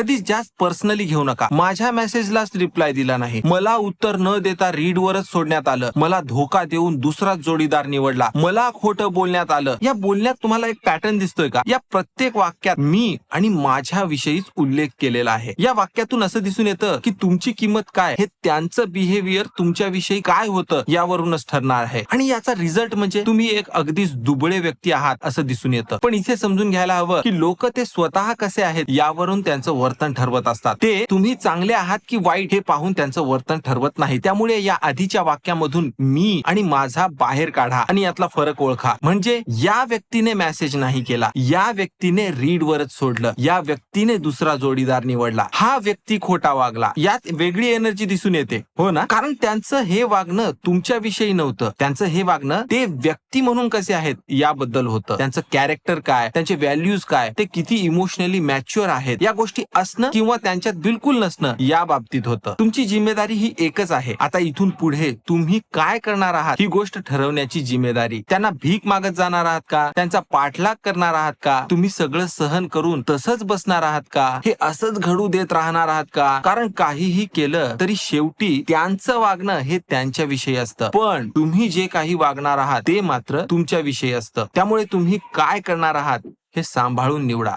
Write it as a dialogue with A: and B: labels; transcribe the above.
A: कधीच जास्त पर्सनली घेऊ नका. माझ्या मेसेजलाच रिप्लाय दिला नाही. मला उत्तर न देता रीड वरच सोडण्यात आलं. मला धोका देऊन दुसरा जोडीदार निवडला. मला खोटं बोलण्यात आलं. या बोलण्यात तुम्हाला एक पॅटर्न दिसतोय का? या प्रत्येक वाक्यात मी आणि माझ्या विषयीच उल्लेख केलेला आहे. या वाक्यातून असं दिसून येतं की तुमची किंमत काय? हे त्यांचं बिहेवियर तुमच्याविषयी काय होतं यावरूनच ठरणार आहे. आणि याचा रिझल्ट म्हणजे तुम्ही एक अगदीच दुबळे व्यक्ती आहात असं दिसून येतं. पण इथे समजून घ्यायला हवं की लोक ते स्वतः कसे आहेत यावरून त्यांचं वर्तन ठरवत असतात. ते तुम्ही चांगले आहात की वाईट हे पाहून त्यांचं वर्तन ठरवत नाही. त्यामुळे या आधीच्या वाक्यामधून मी आणि माझा बाहेर काढा आणि यातला फरक ओळखा. म्हणजे या व्यक्तीने मेसेज नाही केला. या व्यक्तीने रीड वरच सोडलं. या व्यक्तीने दुसरा जोडीदार निवडला. हा व्यक्ती खोटा वागला. यात वेगळी एनर्जी दिसून येते. हो ना? कारण त्यांचं हे वागणं तुमच्या विषयी नव्हतं. त्यांचं हे वागणं ते व्यक्ती म्हणून कसे आहेत याबद्दल होतं. त्यांचं कॅरेक्टर काय? त्यांचे व्हॅल्यूज काय? ते किती इमोशनली मॅच्युअर आहेत? या गोष्टी असणं किंवा त्यांच्यात बिलकुल नसणं या बाबतीत होतं. तुमची जिम्मेदारी ही एकच आहे. आता इथून पुढे तुम्ही काय करणार आहात ही गोष्ट ठरवण्याची जिम्मेदारी. त्यांना भीक मागत जाणार आहात का? त्यांचा पाठलाग करणार आहात का? तुम्ही सगळं सहन करून तसंच बसणार आहात का? हे असंच घडू देत राहणार आहात का? कारण काहीही केलं तरी शेवटी त्यांचं वागणं हे त्यांच्या विषयी असतं. पण तुम्ही जे काही वागणार आहात ते मात्र तुमच्या विषयी असतं. त्यामुळे तुम्ही काय करणार आहात हे सांभाळून निवडा.